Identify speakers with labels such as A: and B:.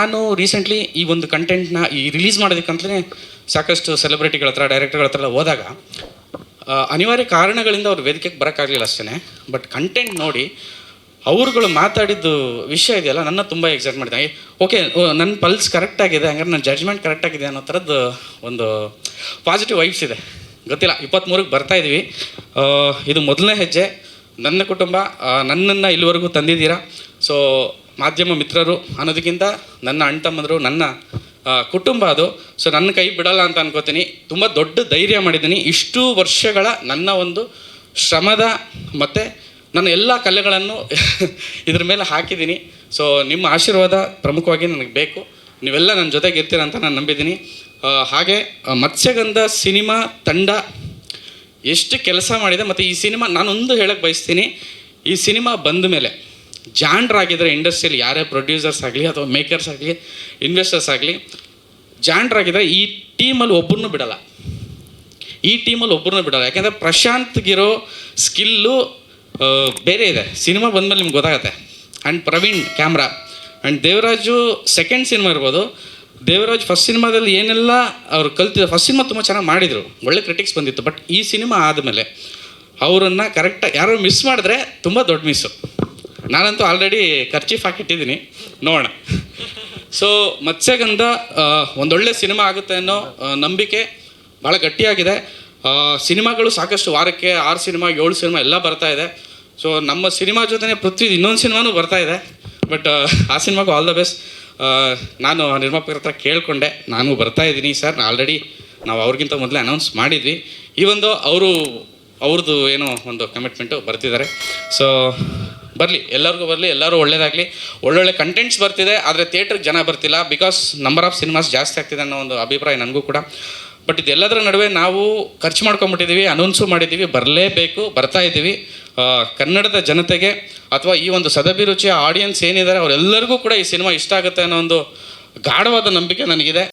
A: ನಾನು ರೀಸೆಂಟ್ಲಿ ಈ ಒಂದು ಕಂಟೆಂಟ್ನ ಈ ರಿಲೀಸ್ ಮಾಡೋದಕ್ಕಂತಲೇ ಸಾಕಷ್ಟು ಸೆಲೆಬ್ರಿಟಿಗಳ ಹತ್ರ ಡೈರೆಕ್ಟರ್ಗಳ ಹತ್ರ ಹೋದಾಗ ಅನಿವಾರ್ಯ ಕಾರಣಗಳಿಂದ ಅವ್ರು ವೇದಿಕೆಗೆ ಬರೋಕ್ಕಾಗಲಿಲ್ಲ ಅಷ್ಟೇ ಬಟ್ ಕಂಟೆಂಟ್ ನೋಡಿ ಅವ್ರುಗಳು ಮಾತಾಡಿದ್ದು ವಿಷಯ ಇದೆಯಲ್ಲ, ನನ್ನ ತುಂಬ ಎಕ್ಸೈಟ್ ಮಾಡಿದೆ. ಓಕೆ ನನ್ನ ಪಲ್ಸ್ ಕರೆಕ್ಟ್ ಆಗಿದೆ, ಹಂಗಾರೆ ನನ್ನ ಜಡ್ಜ್ಮೆಂಟ್ ಕರೆಕ್ಟ್ ಆಗಿದೆ ಅನ್ನೋ ಥರದ್ದು ಒಂದು ಪಾಸಿಟಿವ್ ವೈಬ್ಸ್ ಇದೆ. ಗೊತ್ತಿಲ್ಲ ಇಪ್ಪತ್ತ್ಮೂರಕ್ಕೆ ಬರ್ತಾ ಇದ್ದೀವಿ ಇದು ಮೊದಲನೇ ಹೆಜ್ಜೆ. ನನ್ನ ಕುಟುಂಬ ನನ್ನನ್ನು ಇಲ್ಲಿವರೆಗೂ ತಂದಿದ್ದೀರಾ. ಸೊ ಮಾಧ್ಯಮ ಮಿತ್ರರು ಅನ್ನೋದಕ್ಕಿಂತ ನನ್ನ ಅಣ್ಣ ತಮ್ಮಂದರು ನನ್ನ ಕುಟುಂಬ ಅದು. ಸೊ ನನ್ನ ಕೈ ಬಿಡಲ್ಲ ಅಂತ ಅನ್ಕೋತೀನಿ. ತುಂಬ ದೊಡ್ಡ ಧೈರ್ಯ ಮಾಡಿದ್ದೀನಿ. ಇಷ್ಟು ವರ್ಷಗಳ ನನ್ನ ಒಂದು ಶ್ರಮದ ಮತ್ತು ನನ್ನ ಎಲ್ಲ ಕಲೆಗಳನ್ನು ಇದ್ರ ಮೇಲೆ ಹಾಕಿದ್ದೀನಿ. ಸೊ ನಿಮ್ಮ ಆಶೀರ್ವಾದ ಪ್ರಮುಖವಾಗಿ ನನಗೆ ಬೇಕು. ನೀವೆಲ್ಲ ನನ್ನ ಜೊತೆಗೆ ಇರ್ತೀರ ಅಂತ ನಾನು ನಂಬಿದ್ದೀನಿ. ಹಾಗೆ ಮತ್ಸ್ಯಗಂಧ ಸಿನಿಮಾ ತಂಡ ಎಷ್ಟು ಕೆಲಸ ಮಾಡಿದೆ. ಮತ್ತು ಈ ಸಿನಿಮಾ ನಾನೊಂದು ಹೇಳಕ್ಕೆ ಬಯಸ್ತೀನಿ. ಈ ಸಿನಿಮಾ ಬಂದ ಮೇಲೆ ಜಾಣ್ರಾಗಿದ್ದಾರೆ ಇಂಡಸ್ಟ್ರಿಯಲ್ಲಿ ಯಾರೇ ಪ್ರೊಡ್ಯೂಸರ್ಸ್ ಆಗಲಿ ಅಥವಾ ಮೇಕರ್ಸ್ ಆಗಲಿ ಇನ್ವೆಸ್ಟರ್ಸ್ ಆಗಲಿ ಜಾಣ್ರಾಗಿದ್ದಾರೆ ಈ ಟೀಮಲ್ಲಿ ಒಬ್ಬರನ್ನೂ ಬಿಡಲ್ಲ. ಈ ಟೀಮಲ್ಲಿ ಒಬ್ಬರನ್ನೂ ಬಿಡಲ್ಲ. ಯಾಕೆಂದರೆ ಪ್ರಶಾಂತ್ಗಿರೋ ಸ್ಕಿಲ್ಲು ಬೇರೆ ಇದೆ. ಸಿನಿಮಾ ಬಂದಮೇಲೆ ನಿಮ್ಗೆ ಗೊತ್ತಾಗತ್ತೆ. And Praveen camera and Devaraju second cinema ಇರ್ಬೋದು. ದೇವರಾಜ್ ಫಸ್ಟ್ ಸಿನಿಮಾದಲ್ಲಿ ಏನೆಲ್ಲ ಅವ್ರು ಕಲ್ತಿದ್ರು ಫಸ್ಟ್ ಸಿನಿಮಾ ತುಂಬ ಚೆನ್ನಾಗಿ ಮಾಡಿದರು. ಒಳ್ಳೆ ಕ್ರಿಟಿಕ್ಸ್ ಬಂದಿತ್ತು. ಬಟ್ ಈ ಸಿನಿಮಾ ಆದಮೇಲೆ, ಅವರನ್ನು ಕರೆಕ್ಟಾಗಿ ಯಾರೋ ಮಿಸ್ ಮಾಡಿದ್ರೆ ತುಂಬ ದೊಡ್ಡ ಮಿಸ್ಸು ನಾನಂತೂ ಆಲ್ರೆಡಿ ಖರ್ಚೀಫ್ ಹಾಕಿಟ್ಟಿದ್ದೀನಿ. ನೋಡೋಣ. ಸೊ ಮತ್ಸ್ಯಗಂಧ ಒಂದೊಳ್ಳೆ ಸಿನಿಮಾ ಆಗುತ್ತೆ ಅನ್ನೋ ನಂಬಿಕೆ ಭಾಳ ಗಟ್ಟಿಯಾಗಿದೆ. ಸಿನಿಮಾಗಳು ಸಾಕಷ್ಟು ವಾರಕ್ಕೆ ಆರು ಸಿನಿಮಾ ಏಳು ಸಿನಿಮಾ ಎಲ್ಲ ಬರ್ತಾ ಇದೆ. ಸೊ ನಮ್ಮ ಸಿನಿಮಾ ಜೊತೆನೇ ಪೃಥ್ವಿ ಇನ್ನೊಂದು ಸಿನಿಮಾನೂ ಬರ್ತಾ ಇದೆ. ಬಟ್ ಆ ಸಿನಿಮಾಗೂ ಆಲ್ ದ ಬೆಸ್ಟ್ ನಾನು ನಿರ್ಮಾಪಕರ ಹತ್ರ ಕೇಳಿಕೊಂಡೆ. ನಾನು ಬರ್ತಾ ಇದ್ದೀನಿ ಸರ್. ಆಲ್ರೆಡಿ ನಾವು ಅವ್ರಿಗಿಂತ ಮೊದಲೇ ಅನೌನ್ಸ್ ಮಾಡಿದ್ವಿ. ಈ ಒಂದು ಅವರು, ಅವ್ರದ್ದು ಏನೋ ಒಂದು ಕಮಿಟ್ಮೆಂಟು ಬರ್ತಿದ್ದಾರೆ. ಸೊ ಬರಲಿ, ಎಲ್ಲರಿಗೂ ಬರಲಿ ಎಲ್ಲರೂ ಒಳ್ಳೇದಾಗಲಿ. ಒಳ್ಳೊಳ್ಳೆ ಕಂಟೆಂಟ್ಸ್ ಬರ್ತಿದೆ, ಆದರೆ ಥಿಯೇಟ್ರಿಗೆ ಜನ ಬರ್ತಿಲ್ಲ ಬಿಕಾಸ್ ನಂಬರ್ ಆಫ್ ಸಿನಿಮಾಸ್ ಜಾಸ್ತಿ ಆಗ್ತಿದೆ ಅನ್ನೋ ಒಂದು ಅಭಿಪ್ರಾಯ ನನಗೂ ಕೂಡ. ಬಟ್ ಇದೆಲ್ಲದರ ನಡುವೆ ನಾವು ಖರ್ಚು ಮಾಡ್ಕೊಂಬಿಟ್ಟಿದ್ದೀವಿ ಅನೌನ್ಸು ಮಾಡಿದ್ದೀವಿ ಬರಲೇಬೇಕು, ಬರ್ತಾ ಇದ್ದೀವಿ ಕನ್ನಡದ ಜನತೆಗೆ ಅಥವಾ ಈ ಒಂದು ಸದಭಿರುಚಿಯ ಆಡಿಯನ್ಸ್ ಏನಿದ್ದಾರೆ ಅವರೆಲ್ಲರಿಗೂ ಕೂಡ ಈ ಸಿನಿಮಾ ಇಷ್ಟ ಆಗುತ್ತೆ ಅನ್ನೋ ಒಂದು ಗಾಢವಾದ ನಂಬಿಕೆ ನನಗಿದೆ.